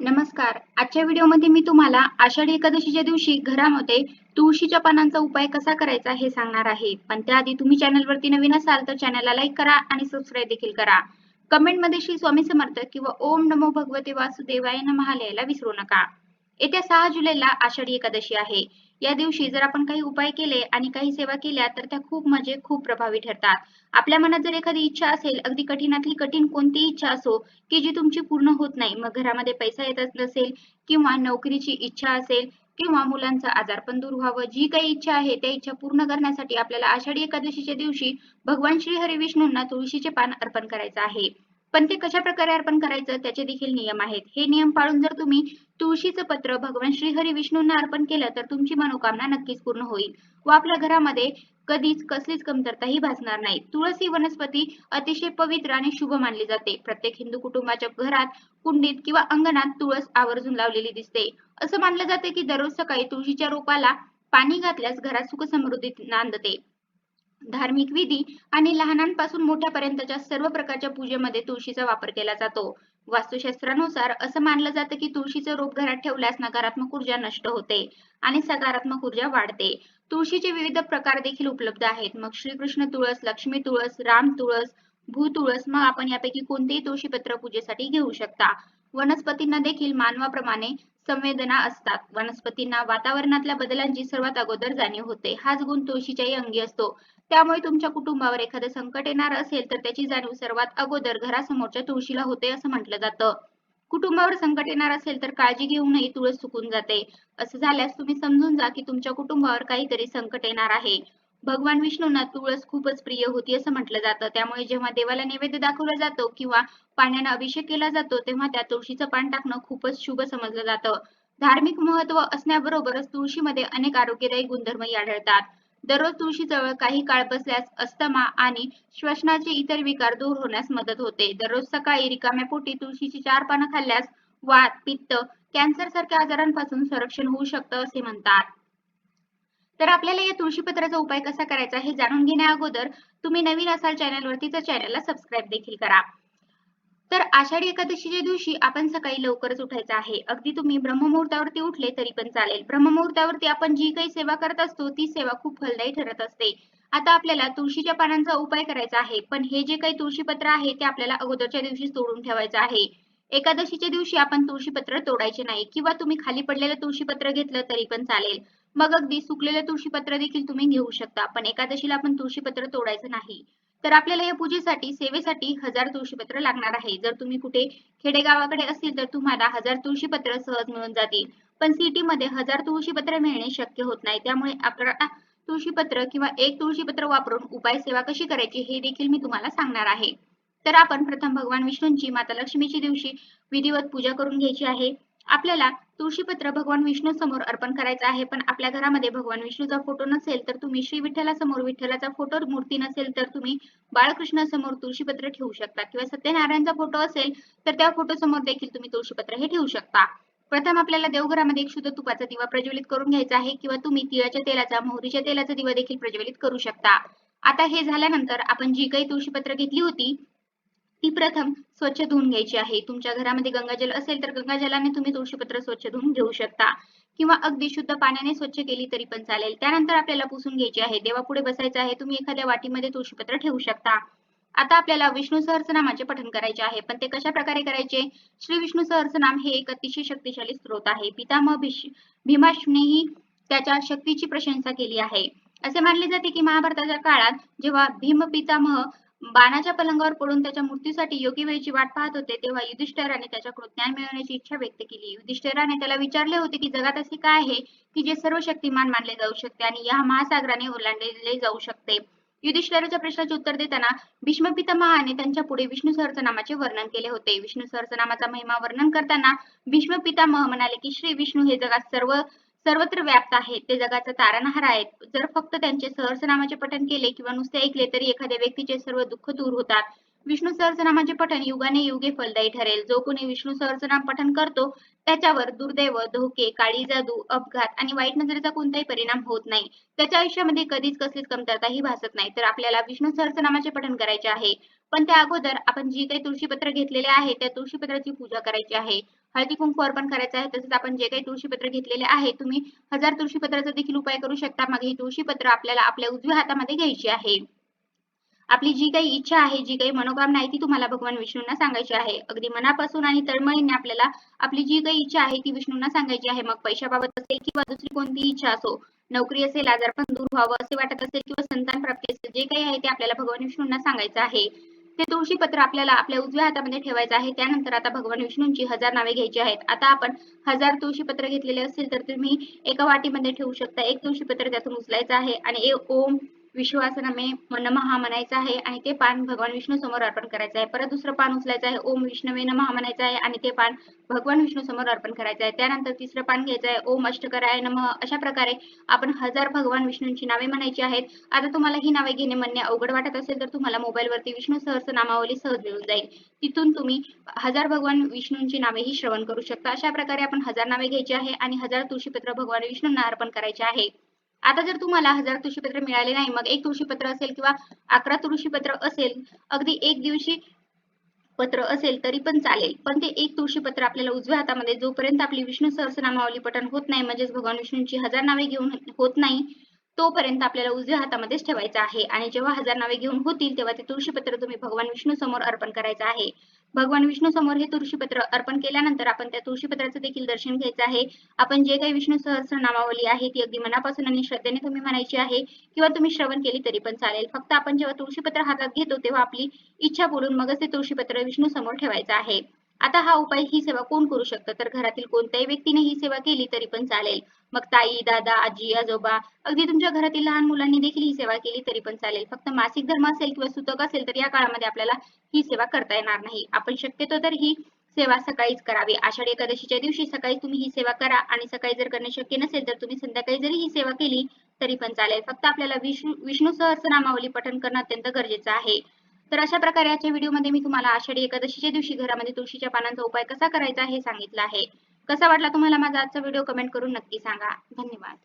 नमस्कार. आजच्या व्हिडिओमध्ये मी तुम्हाला आषाढी एकादशीच्या दिवशी घरामध्ये तुळशीच्या पानांचा उपाय कसा करायचा हे सांगणार आहे. पण त्याआधी तुम्ही चॅनलवरती नवीन असाल तर चॅनलला लाईक करा आणि सबस्क्राईब देखील करा. कमेंटमध्ये श्री स्वामी समर्थ किंवा ओम नमो भगवते वासुदेवाय नमहा लिहायला विसरू नका. येत्या सहा जुलैला आषाढी एकादशी आहे. या दिवशी जर आपण काही उपाय केले आणि काही सेवा केल्या तर त्या खूप म्हणजे खूप प्रभावी ठरतात. आपल्या मनात जर एखादी इच्छा असेल अगदी कठीणातली कठीण कोणतीही इच्छा असो की जी तुमची पूर्ण होत नाही मग घरामध्ये पैसा येत नसेल किंवा नोकरीची इच्छा असेल किंवा मुलांचं आजारपण दूर व्हावं जी काही इच्छा आहे त्या इच्छा पूर्ण करण्यासाठी आपल्याला आषाढी एकादशीच्या दिवशी भगवान श्री हरी विष्णूंना तुळशीचे पान अर्पण करायचं आहे. पण ते कशा प्रकारे अर्पण करायचं त्याचे देखील नियम आहेत. हे नियम पाळून जर तुम्ही तुळशीचं पत्र भगवान श्रीहरी विष्णूंना अर्पण केलं तर तुमची मनोकामना नक्कीच पूर्ण होईल. व आपल्या घरामध्ये कधीच कसलीच कमतरताही भासणार नाही. तुळस ही वनस्पती अतिशय पवित्र आणि शुभ मानली जाते. प्रत्येक हिंदू कुटुंबाच्या घरात कुंडीत किंवा अंगणात तुळस आवर्जून लावलेली दिसते. असं मानलं जाते की दररोज सकाळी तुळशीच्या रोपाला पाणी घातल्यास घरात सुखसमृद्धीत नांदते. धार्मिक विधी आणि लहानांपासून मोठ्यापर्यंतच्या सर्व प्रकारच्या पूजेमध्ये तुळशीचा वापर केला जातो. वास्तुशास्त्रानुसार असं मानलं जातं की तुळशीचं रोप घरात ठेवल्यास नकारात्मक ऊर्जा नष्ट होते आणि सकारात्मक ऊर्जा वाढते. तुळशीचे विविध प्रकार देखील उपलब्ध आहेत. मग श्रीकृष्ण तुळस लक्ष्मी तुळस राम तुळस भू तुळस मग आपण यापैकी कोणतेही तुळशी पत्र पूजेसाठी घेऊ शकता. वनस्पतींना देखील मानवाप्रमाणे संवेदना असतात. वनस्पतींना वातावरणातल्या बदलांची सर्वात अगोदर जाणीव होते. हाच गुण तुळशीच्याही अंगी असतो. त्यामुळे तुमच्या कुटुंबावर एखादं संकट येणार असेल तर त्याची जाणीव सर्वात अगोदर घरासमोरच्या तुळशीला होते असं म्हटलं जातं. कुटुंबावर संकट येणार असेल तर काळजी घेऊनही तुळस चुकून जाते. असं झाल्यास तुम्ही समजून जा की तुमच्या कुटुंबावर काहीतरी संकट येणार आहे. भगवान विष्णूंना तुळस खूपच प्रिय होती असं म्हटलं जातं. त्यामुळे जेव्हा देवाला नैवेद्य दाखवला जातो किंवा पाण्यानं अभिषेक केला जातो तेव्हा त्या तुळशीचं पान टाकणं खूपच शुभ समजलं जातं. धार्मिक महत्त्व असण्याबरोबरच तुळशीमध्ये अनेक आरोग्यदायी गुणधर्मही आढळतात. दररोज तुळशी जवळ काही काळ बसल्यास अस्थमा आणि श्वसनाचे इतर विकार दूर होण्यास मदत होते. दररोज सकाळी रिकाम्या पोटी तुळशीची चार पानं खाल्ल्यास वात पित्त कॅन्सर सारख्या आजारांपासून संरक्षण होऊ शकतं असे म्हणतात. तर आपल्याला या तुळशीपत्राचा उपाय कसा करायचा हे जाणून घेण्या अगोदर तुम्ही नवीन असाल चॅनलवरती तर चॅनलला सबस्क्राईब देखील करा. तर आषाढी एकादशीच्या दिवशी आपण सकाळी लवकरच उठायचं आहे. अगदी तुम्ही ब्रह्ममुहूर्तावरती उठले तरी पण चालेल. ब्रह्ममुहूर्तावरती आपण जी काही सेवा करत असतो ती सेवा खूप फलदायी ठरत असते. आता आपल्याला तुळशीच्या पानांचा उपाय करायचा आहे. पण हे जे काही तुळशीपत्र आहे ते आपल्याला अगोदरच्या दिवशी तोडून ठेवायचं आहे. एकादशीच्या दिवशी आपण तुळशीपत्र तोडायचे नाही. किंवा तुम्ही खाली पडलेलं तुळशीपत्र घेतलं तरी पण चालेल. मग अगदी सुकलेले तुळशीपत्र देखील तुम्ही घेऊ शकता. पण एकादशीला आपण तुळशीपत्र तोडायचं नाही. तर आपल्याला या पूजेसाठी सेवेसाठी हजार तुळशीपत्र लागणार आहे. जर तुम्ही कुठे खेडेगावाकडे असतील तर तुम्हाला हजार तुळशीपत्र सहज मिळून जातील. पण सिटीमध्ये हजार तुळशीपत्र मिळणे शक्य होत नाही. त्यामुळे अकरा तुळशीपत्र किंवा एक तुळशीपत्र वापरून उपाय सेवा कशी करायची हे देखील मी तुम्हाला सांगणार आहे. तर आपण प्रथम भगवान विष्णूंची माता लक्ष्मीची दिवशी विधिवत पूजा करून घ्यायची आहे. आपल्याला तुळशीपत्र भगवान विष्णू समोर अर्पण करायचं आहे पण आपल्या घरामध्ये भगवान विष्णूचा फोटो नसेल तर तुम्ही श्री विठ्ठलासमोर विठ्ठलाचा फोटो मूर्ती नसेल तर तुम्ही बाळकृष्णासमोर तुळशीपत्र ठेवू शकता. किंवा सत्यनारायणचा फोटो असेल तर त्या फोटो समोर देखील तुम्ही तुळशीपत्र हे ठेवू शकता. प्रथम आपल्याला देवघरामध्ये एक शुद्ध तुपाचा दिवा प्रज्वलित करून घ्यायचा आहे किंवा तुम्ही तिळाच्या तेलाचा मोहरीच्या तेलाचा दिवा देखील प्रज्वलित करू शकता. आता हे झाल्यानंतर आपण जी काही तुळशीपत्र घेतली होती ती प्रथम स्वच्छ धुवून घ्यायची आहे. तुमच्या घरामध्ये गंगाजल असेल तर गंगाजलाने तुम्ही तुळशीपत्र स्वच्छ धुवून घेऊ शकता. किंवा अगदी शुद्ध पाण्याने स्वच्छ केली तरी पण चालेल. त्यानंतर आपल्याला पुसून घ्यायची आहे. देवापुढे बसायचं आहे तुम्ही एखाद्या वाटीमध्ये तुळशीपत्र ठेवू शकता. आता आपल्याला विष्णू सहस्रनामाचे पठण करायचे आहे. पण ते कशा प्रकारे करायचे? श्री विष्णू सहस्रनाम हे एक अतिशय शक्तिशाली स्त्रोत आहे. पितामह भीमाष्मीही त्याच्या शक्तीची प्रशंसा केली आहे. असे मानले जाते की महाभारताच्या काळात जेव्हा भीम पितामह बाणाच्या पलंगावर पडून त्याच्या मृत्यूसाठी योग्य वेळेची वाट पाहत होते तेव्हा युधिष्ठराने त्याच्याकडून ज्ञान मिळवण्याची इच्छा व्यक्त केली. युधिष्ठराने त्याला विचारले होते की जगात असे काय आहे की जे सर्व शक्तिमान मानले जाऊ शकते आणि या महासागराने ओलांडले जाऊ शकते? युधिष्ठराच्या प्रश्नाचे उत्तर देताना भीष्म पितामहाने त्यांच्या पुढे विष्णू सहस्रनामाचे वर्णन केले होते. विष्णू सहस्रनामाचा महिमा वर्णन करताना भीष्म पितामह म्हणाले की श्री विष्णू हे जगात सर्व सर्वत्र व्याप्त आहेत ते जगाचा तारणहार आहेत. जर फक्त त्यांचे सहस्रनामाचे पठण केले किंवा नुसते ऐकले तरी एखाद्या व्यक्तीचे सर्व दुःख दूर होतात. विष्णू सहस्रनामाचे पठण युगाने युगे फलदायी ठरेल. जो कोणी विष्णू सहस्रनाम पठण करतो त्याच्यावर दुर्दैव धोके काळी जादू अपघात आणि वाईट नजरेचा कोणताही परिणाम होत नाही. त्याच्या आयुष्यामध्ये कधीच कसलीच कमतरताही भासत नाही. तर आपल्याला विष्णू सहस्रनामाचे पठण करायचे आहे. पण त्या अगोदर आपण जी काही तुळशीपत्र घेतलेले आहे त्या तुळशीपत्राची पूजा करायची आहे. हळदी कुंकू अर्पण करायचं आहे. तसेच आपण जे काही तुळशीपत्र घेतलेले आहे तुम्ही हजार तुळशीपत्राचा देखील उपाय करू शकता. मग ही तुळशीपत्र आपल्याला आपल्या उजव्या हातामध्ये घ्यायची आहे. आपली जी काही इच्छा आहे जी काही मनोकामना आहे ती तुम्हाला भगवान विष्णूंना सांगायची आहे. अगदी मनापासून आणि तळमळीने आपल्याला आपली जी काही इच्छा आहे ती विष्णूंना सांगायची आहे. मग पैशाबाबत असेल किंवा दुसरी कोणतीही इच्छा असो नोकरी असेल आजारपण दूर व्हावं असे वाटत असेल किंवा संतान प्राप्ती असेल जे काही आहे ते आपल्याला भगवान विष्णूंना सांगायचं आहे. ते तुळशी पत्र आपल्याला आपल्या उजव्या हातामध्ये ठेवायचं आहे. त्यानंतर आता भगवान विष्णूंची हजार नावे घ्यायची आहेत. आता आपण हजार तुळशी पत्र घेतलेले असतील तर तुम्ही एका वाटीमध्ये ठेवू शकता. एक तुळशी पत्र त्यातून उचलायचं आहे आणि ए- ओम विश्वासनामे नमः म्हणायचं आहे आणि ते पान भगवान विष्णू समोर अर्पण करायचं आहे. परत दुसरं पान उचलायचं आहे. ओम विष्णवे नमः म्हणायचं आहे आणि ते पान भगवान विष्णू समोर अर्पण करायचं आहे. त्यानंतर तिसरं पान घ्यायचं आहे. ओम अष्टकराय नमः. अशा प्रकारे आपण हजार भगवान विष्णूंची नावे म्हणायची आहेत. आता तुम्हाला ही नावे घेणे म्हणणे अवघड वाटत असेल तर तुम्हाला मोबाईलवरती विष्णू सहस्र नामावली सहज मिळून जाईल. तिथून तुम्ही हजार भगवान विष्णूंची नावेही श्रवण करू शकता. अशा प्रकारे आपण हजार नावे घ्यायची आहे आणि हजार तुळशीपत्र भगवान विष्णूंना अर्पण करायचे आहे. आता जर तुम्हाला हजार तुळशीपत्र मिळाले नाही मग एक तुळशीपत्र असेल किंवा अकरा तुळशीपत्र असेल अगदी एक दिवशी पत्र असेल तरी पण चालेल. पण ते एक तुळशीपत्र आपल्याला उजव्या हातामध्ये जोपर्यंत आपली विष्णू सहस्रनामावली पठण होत नाही म्हणजेच भगवान विष्णूंची हजार नावे घेऊन होत नाही तोपर्यंत आपल्याला उजव्या हातामध्येच ठेवायचं आहे. आणि जेव्हा हजार नावे घेऊन होतील तेव्हा ते तुळशीपत्र तुम्ही भगवान विष्णू समोर अर्पण करायचं आहे. भगवान विष्णू समोर हे तुळशीपत्र अर्पण केल्यानंतर आपण त्या तुळशीपत्राचं देखील दर्शन घ्यायचं आहे. आपण जे काही विष्णू सहस्र नामावली आहे ती अगदी मनापासून आणि श्रद्धेने तुम्ही म्हणायची आहे किंवा तुम्ही श्रवण केली तरी पण चालेल. फक्त आपण जेव्हा तुळशीपत्र हातात घेतो तेव्हा आपली इच्छा बोलून मगच ते तुळशीपत्र विष्णू समोर ठेवायचं आहे. आता हा उपाय ही सेवा कोण करू शकतं? तर घरातील कोणत्याही व्यक्तीने ही सेवा केली तरी पण चालेल. मग ताई दादा आजी आजोबा अगदी तुमच्या घरातील लहान मुलांनी देखील ही सेवा केली तरी पण चालेल. फक्त मासिक धर्म असेल किंवा सुतक असेल तर या काळामध्ये आपल्याला ही सेवा करता येणार नाही. आपण शक्यतो तर ही सेवा सकाळीच करावी. आषाढी एकादशीच्या दिवशी सकाळी तुम्ही ही सेवा करा आणि सकाळी जर करणे शक्य नसेल तर तुम्ही संध्याकाळी जरी ही सेवा केली तरी पण चालेल. फक्त आपल्याला विष्णू विष्णू सहस्रनामावली पठण करणं अत्यंत गरजेचं आहे. तर अशा प्रकारे आजच्या व्हिडिओमध्ये मी तुम्हाला आषाढी एकादशीच्या दिवशी घरामध्ये तुळशीच्या पानांचा उपाय कसा करायचा हे सांगितलं आहे. कसा वाटला तुम्हाला माझा आजचा व्हिडिओ कमेंट करून नक्की सांगा. धन्यवाद.